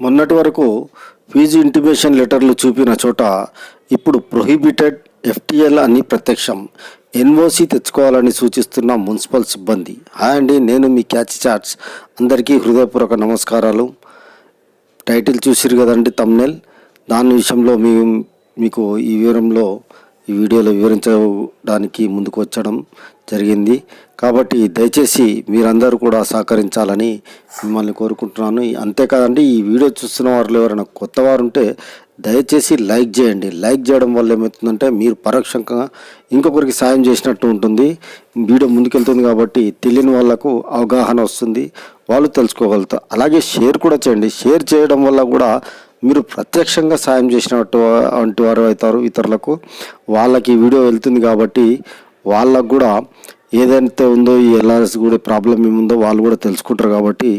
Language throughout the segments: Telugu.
మొన్నటి వరకు ఫీజు ఇంటిమేషన్ లెటర్లు చూపిన చోట ఇప్పుడు ప్రొహిబిటెడ్ ఎఫ్టీఎల్ అని ప్రత్యక్షం. ఎన్ఓసి తెచ్చుకోవాలని సూచిస్తున్న మున్సిపల్ సిబ్బంది. హాయ్ అండి నేను మీ క్యాచ్ చాట్స్. అందరికీ హృదయపూర్వక నమస్కారాలు. టైటిల్ చూసిరు కదండి తమ్నెల్. దాని విషయంలో మీ మీకు ఈ వివరంలో ఈ వీడియోలో వివరించడానికి ముందుకు వచ్చడం జరిగింది. కాబట్టి దయచేసి మీరందరూ కూడా సహకరించాలని మిమ్మల్ని కోరుకుంటున్నాను. అంతేకాదండి ఈ వీడియో చూస్తున్న వారిలో ఎవరైనా కొత్త వారు ఉంటే దయచేసి లైక్ చేయండి. లైక్ చేయడం వల్ల ఏమవుతుందంటే మీరు పరోక్షంగా ఇంకొకరికి సాయం చేసినట్టు ఉంటుంది. వీడియో ముందుకెళ్తుంది కాబట్టి తెలియని వాళ్ళకు అవగాహన వస్తుంది. వాళ్ళు తెలుసుకోగలుగుతారు. అలాగే షేర్ కూడా చేయండి. షేర్ చేయడం వల్ల కూడా మీరు ప్రత్యక్షంగా సాయం చేసినట్టు వంటి వారు అవుతారు ఇతరులకు. వాళ్ళకి వీడియో వెళ్తుంది కాబట్టి వాళ్ళకు కూడా ఏదైతే ఉందో ఈ ఎల్ఆర్ఎస్ కూడా ప్రాబ్లం ఏముందో వాళ్ళు కూడా తెలుసుకుంటారు కాబట్టి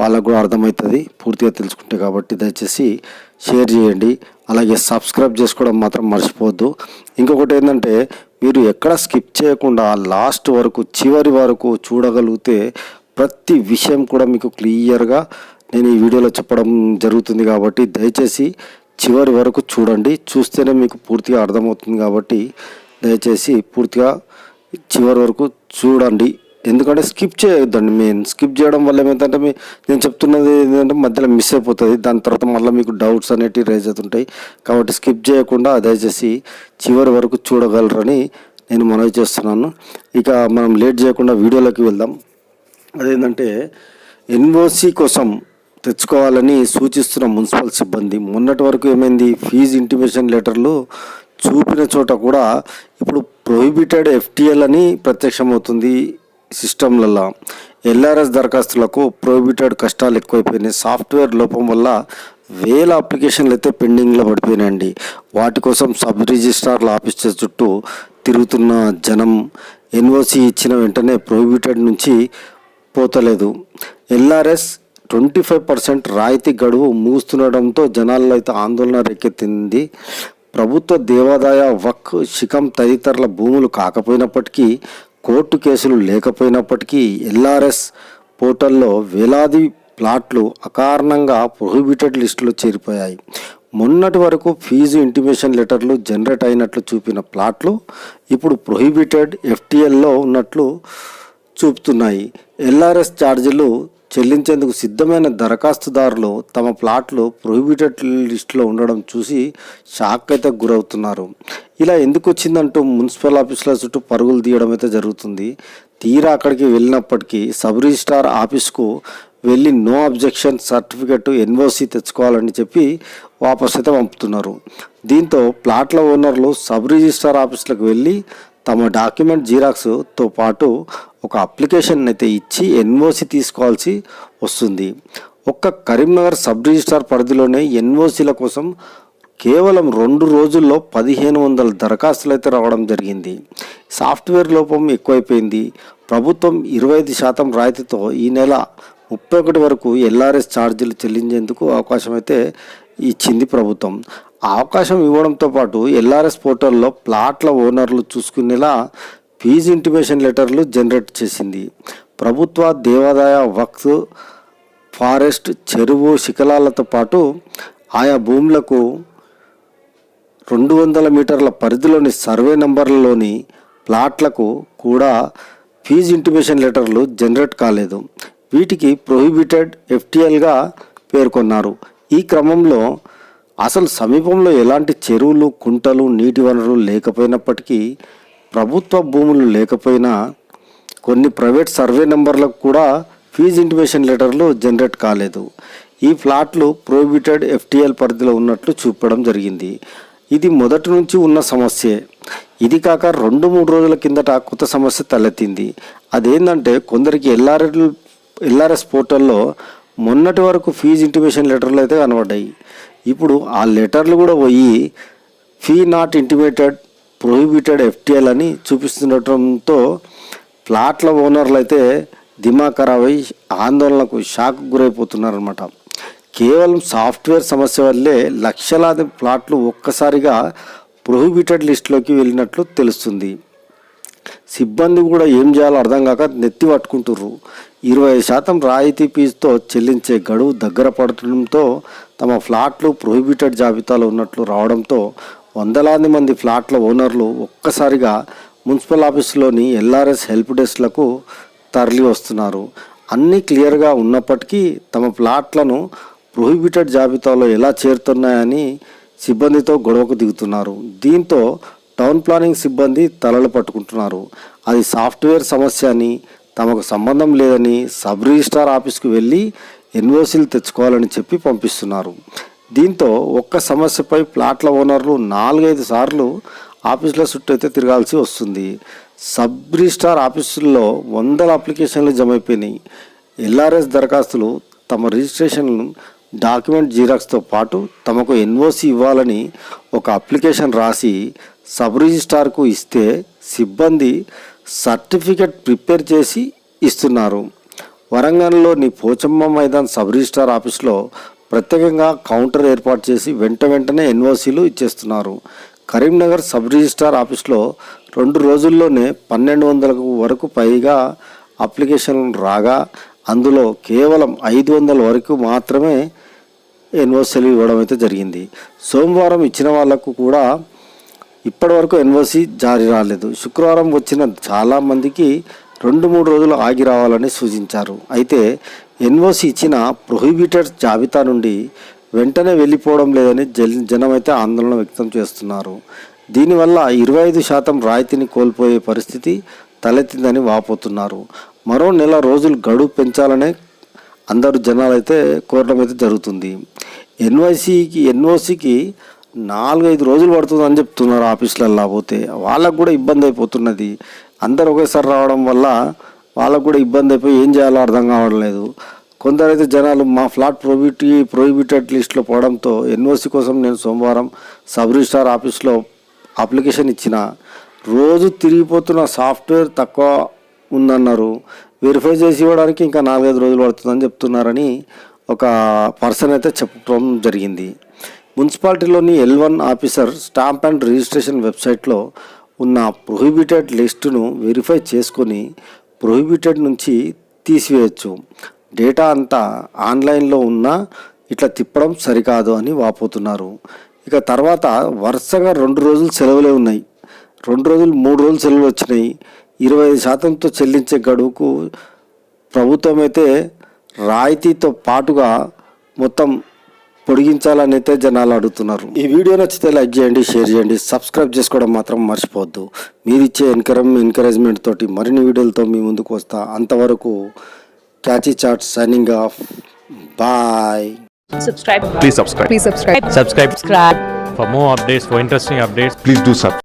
వాళ్ళకు కూడా అర్థమవుతుంది పూర్తిగా తెలుసుకుంటే కాబట్టి దయచేసి షేర్ చేయండి. అలాగే సబ్స్క్రైబ్ చేసుకోవడం మాత్రం మర్చిపోవద్దు. ఇంకొకటి ఏంటంటే మీరు ఎక్కడ స్కిప్ చేయకుండా లాస్ట్ వరకు చివరి వరకు చూడగలిగితే ప్రతి విషయం కూడా మీకు క్లియర్గా నేను ఈ వీడియోలో చెప్పడం జరుగుతుంది కాబట్టి దయచేసి చివరి వరకు చూడండి. చూస్తేనే మీకు పూర్తిగా అర్థమవుతుంది కాబట్టి దయచేసి పూర్తిగా చివరి వరకు చూడండి. ఎందుకంటే స్కిప్ చేయొద్దండి మెయిన్. స్కిప్ చేయడం వల్ల ఏమైందంటే మీ నేను చెప్తున్నది ఏంటంటే మధ్యలో మిస్ అయిపోతుంది. దాని తర్వాత మళ్ళీ మీకు డౌట్స్ అనేటివి రైజ్ అవుతుంటాయి. కాబట్టి స్కిప్ చేయకుండా దయచేసి చివరి వరకు చూడగలరని నేను మనవి చేస్తున్నాను. ఇక మనం లేట్ చేయకుండా వీడియోలోకి వెళ్దాం. అదేంటంటే ఎన్ఓసి కోసం తెచ్చుకోవాలని సూచిస్తున్న మున్సిపల్ సిబ్బంది. మొన్నటి వరకు ఏమైంది? ఫీజు ఇంటిమేషన్ లెటర్లు చూపిన చోట కూడా ఇప్పుడు ప్రొహిబిటెడ్ ఎఫ్టిఎల్ అని ప్రత్యక్షమవుతుంది సిస్టంలలో ఎల్ఆర్ఎస్ దరఖాస్తులకు ప్రొహిబిటెడ్ కష్టాలు ఎక్కువైపోయినాయి. సాఫ్ట్వేర్ లోపం వల్ల వేల అప్లికేషన్లు అయితే పెండింగ్లో పడిపోయినాయండి. వాటి కోసం సబ్ రిజిస్ట్రార్ల ఆఫీసర్ చుట్టూ తిరుగుతున్న జనం ఎన్ఓసి ఇచ్చిన వెంటనే ప్రొహిబిటెడ్ నుంచి పోతలేదు. ఎల్ఆర్ఎస్ ట్వంటీ ఫైవ్ పర్సెంట్ రాయితీ గడువు మూస్తుండడంతో జనాల్లో అయితే ఆందోళన రేకెత్తింది. ప్రభుత్వ దేవాదాయ వక్ శిఖం తదితరుల భూములు కాకపోయినప్పటికీ కోర్టు కేసులు లేకపోయినప్పటికీ ఎల్ఆర్ఎస్ పోర్టల్లో వేలాది ప్లాట్లు అకారణంగా ప్రొహిబిటెడ్ లిస్టులో చేరిపోయాయి. మొన్నటి వరకు ఫీజు ఇంటిమేషన్ లెటర్లు జనరేట్ అయినట్లు చూపిన ప్లాట్లు ఇప్పుడు ప్రొహిబిటెడ్ ఎఫ్టీఎల్లో ఉన్నట్లు చూపుతున్నాయి. ఎల్ఆర్ఎస్ ఛార్జీలు చెల్లించేందుకు సిద్ధమైన దరఖాస్తుదారులు తమ ప్లాట్లు ప్రొహిబిటెడ్ లిస్టులో ఉండడం చూసి షాక్ అయితే గురవుతున్నారు. ఇలా ఎందుకు వచ్చిందంటూ మున్సిపల్ ఆఫీసుల చుట్టూ పరుగులు తీయడం అయితే జరుగుతుంది. తీరా అక్కడికి వెళ్ళినప్పటికీ సబ్ రిజిస్ట్రార్ ఆఫీస్కు వెళ్ళి నో అబ్జెక్షన్ సర్టిఫికెట్ ఎన్ఓసి తెచ్చుకోవాలని చెప్పి వాపస్ అయితే పంపుతున్నారు. దీంతో ప్లాట్ల ఓనర్లు సబ్ రిజిస్ట్రార్ ఆఫీసులకు వెళ్ళి తమ డాక్యుమెంట్ జిరాక్స్తో పాటు ఒక అప్లికేషన్ అయితే ఇచ్చి ఎన్ఓసి తీసుకోవాల్సి వస్తుంది. ఒక్క కరీంనగర్ సబ్ రిజిస్ట్రార్ పరిధిలోనే ఎన్ఓసీల కోసం కేవలం రెండు రోజుల్లో పదిహేను వందల దరఖాస్తులు అయితే రావడం జరిగింది. సాఫ్ట్వేర్ లోపం ఎక్కువైపోయింది. ప్రభుత్వం ఇరవై ఐదు శాతం రాయితీతో ఈ నెల ముప్పై ఒకటి వరకు ఎల్ఆర్ఎస్ ఛార్జీలు చెల్లించేందుకు అవకాశం అయితే ఇచ్చింది ప్రభుత్వం. అవకాశం ఇవ్వడంతో పాటు ఎల్ఆర్ఎస్ పోర్టల్లో ప్లాట్ల ఓనర్లు చూసుకునేలా ఫీజు ఇంటిమేషన్ లెటర్లు జనరేట్ చేసింది. ప్రభుత్వ దేవాదాయ వక్స్ ఫారెస్ట్ చెరువు శిఖలాలతో పాటు ఆయా భూములకు రెండు వందల మీటర్ల పరిధిలోని సర్వే నంబర్లలోని ప్లాట్లకు కూడా ఫీజు ఇంటిమేషన్ లెటర్లు జనరేట్ కాలేదు. వీటికి ప్రొహిబిటెడ్ ఎఫ్టిఎల్గా పేర్కొన్నారు. ఈ క్రమంలో అసలు సమీపంలో ఎలాంటి చెరువులు కుంటలు నీటి వనరులు లేకపోయినప్పటికీ ప్రభుత్వ భూములు లేకపోయినా కొన్ని ప్రైవేట్ సర్వే నెంబర్లకు కూడా ఫీజు ఇంటిమేషన్ లెటర్లు జనరేట్ కాలేదు. ఈ ఫ్లాట్లు ప్రోహిబిటెడ్ ఎఫ్టీఎల్ పరిధిలో ఉన్నట్లు చూపడం జరిగింది. ఇది మొదటి నుంచి ఉన్న సమస్యే. ఇది కాక రెండు మూడు రోజుల కిందట కొత్త సమస్య తలెత్తింది. అదేంటంటే కొందరికి ఎల్ఆర్ఎల్ ఎల్ఆర్ఎస్ పోర్టల్లో మొన్నటి వరకు ఫీజు ఇంటిమేషన్ లెటర్లు అయితే కనబడ్డాయి. ఇప్పుడు ఆ లెటర్లు కూడా పోయి fee not intimated prohibited FTL అని చూపిస్తుండటంతో ప్లాట్ల ఓనర్లు అయితే దిమా ఖరాబ్ అయి ఆందోళనకు షాక్ గురైపోతున్నారనమాట కేవలం సాఫ్ట్వేర్ సమస్య వల్లే లక్షలాది ప్లాట్లు ఒక్కసారిగా ప్రొహిబిటెడ్ లిస్టులోకి వెళ్ళినట్లు తెలుస్తుంది. సిబ్బంది కూడా ఏం చేయాలో అర్థం కాక నెత్తి పట్టుకుంటుర్రు. ఇరవై శాతం రాయితీ ఫీజుతో చెల్లించే గడువు దగ్గర పడటంతో తమ ఫ్లాట్లు ప్రొహిబిటెడ్ జాబితాలో ఉన్నట్లు రావడంతో వందలాది మంది ఫ్లాట్ల ఓనర్లు ఒక్కసారిగా మున్సిపల్ ఆఫీసులోని ఎల్ఆర్ఎస్ హెల్ప్ డెస్క్లకు తరలి వస్తున్నారు. అన్నీ క్లియర్గా ఉన్నప్పటికీ తమ ఫ్లాట్లను ప్రొహిబిటెడ్ జాబితాలో ఎలా చేరుతున్నాయని సిబ్బందితో గొడవకు దిగుతున్నారు. దీంతో టౌన్ ప్లానింగ్ సిబ్బంది తలలు పట్టుకుంటున్నారు. అది సాఫ్ట్వేర్ సమస్య అని తమకు సంబంధం లేదని సబ్ రిజిస్ట్రార్ ఆఫీస్కు వెళ్ళి ఎన్ఓసీలు తెచ్చుకోవాలని చెప్పి పంపిస్తున్నారు. దీంతో ఒక్క సమస్యపై ప్లాట్ల ఓనర్లు నాలుగైదు సార్లు ఆఫీసుల చుట్టూ అయితే తిరగాల్సి వస్తుంది. సబ్ రిజిస్టార్ ఆఫీసుల్లో వందల అప్లికేషన్లు జమ అయిపోయినాయి ఎల్ఆర్ఎస్ దరఖాస్తులు తమ రిజిస్ట్రేషన్ డాక్యుమెంట్ జీరాక్స్తో పాటు తమకు ఎన్ఓసి ఇవ్వాలని ఒక అప్లికేషన్ రాసి సబ్ రిజిస్టార్కు ఇస్తే సిబ్బంది సర్టిఫికెట్ ప్రిపేర్ చేసి ఇస్తున్నారు. వరంగల్లోని పోచమ్మ మైదాన్ సబ్ రిజిస్టార్ ఆఫీస్లో ప్రత్యేకంగా కౌంటర్ ఏర్పాటు చేసి వెంట వెంటనే ఎన్ఓసీలు ఇచ్చేస్తున్నారు. కరీంనగర్ సబ్ రిజిస్టార్ ఆఫీస్లో రెండు రోజుల్లోనే పన్నెండు వందల వరకు పైగా అప్లికేషన్లు రాగా అందులో కేవలం ఐదు వందల వరకు మాత్రమే ఎన్ఓసీలు ఇవ్వడం అయితే జరిగింది. సోమవారం ఇచ్చిన వాళ్ళకు కూడా ఇప్పటివరకు ఎన్ఓసి జారీ రాలేదు. శుక్రవారం వచ్చిన చాలామందికి రెండు మూడు రోజులు ఆగి రావాలని సూచించారు. అయితే ఎన్ఓసి ఇచ్చిన ప్రొహిబిటెడ్ జాబితా నుండి వెంటనే వెళ్ళిపోవడం లేదని జనమైతే జనం అయితే ఆందోళన వ్యక్తం చేస్తున్నారు. దీనివల్ల ఇరవై ఐదు శాతం రాయితీని కోల్పోయే పరిస్థితి తలెత్తిందని వాపోతున్నారు. మరో నెల రోజులు గడువు పెంచాలనే అందరు జనాలు అయితే కోరడం అయితే జరుగుతుంది. ఎన్ఓసికి ఎన్ఓసికి నాలుగైదు రోజులు పడుతుందని చెప్తున్నారు ఆఫీసులలో పోతే. వాళ్ళకు కూడా ఇబ్బంది అయిపోతున్నది. అందరు ఒకేసారి రావడం వల్ల వాళ్ళకు కూడా ఇబ్బంది అయిపోయి ఏం చేయాలో అర్థం కావట్లేదు కొందరైతే జనాలు మా ఫ్లాట్ ప్రొబిటీ ప్రొహిబిటెడ్ లిస్ట్లో పోవడంతో ఎన్ఓసి కోసం నేను సోమవారం సబ్ రిజిస్టార్ ఆఫీస్లో అప్లికేషన్ ఇచ్చిన. రోజు తిరిగిపోతున్న సాఫ్ట్వేర్ తక్కువ ఉందన్నారు. వెరిఫై చేసి ఇవ్వడానికి ఇంకా నాలుగైదు రోజులు పడుతుందని చెప్తున్నారని ఒక పర్సన్ అయితే చెప్పడం జరిగింది. మున్సిపాలిటీలోని L one officer stamp and registration వెబ్సైట్లో ఉన్న ప్రొహిబిటెడ్ లిస్టును వెరిఫై చేసుకొని ప్రొహిబిటెడ్ నుంచి తీసివేయచ్చు. డేటా అంతా ఆన్లైన్లో ఉన్నా ఇట్లా తిప్పడం సరికాదు అని వాపోతున్నారు. ఇక తర్వాత వరుసగా రెండు రోజులు సెలవులే ఉన్నాయి. రెండు రోజులు మూడు రోజులు సెలవులు వచ్చినాయి. ఇరవై ఐదు శాతంతో చెల్లించే గడువుకు ప్రభుత్వం అయితే రాయితీతో పాటుగా మొత్తం పొడిగించాలని అయితే జనాలు అడుగుతున్నారు. ఈ వీడియో నచ్చితే లైక్ చేయండి షేర్ చేయండి సబ్స్క్రైబ్ చేసుకోవడం మాత్రం మర్చిపోవద్దు. మీరు ఇచ్చే ఎన్కరేజ్ ఎంకరేజ్మెంట్ తోటి మరిన్ని వీడియోలతో మీ ముందుకు వస్తా. అంతవరకు catchy chat signing off. Bye. Subscribe. Please subscribe. please subscribe. Subscribe. Subscribe. For more updates, for interesting updates. please do subscribe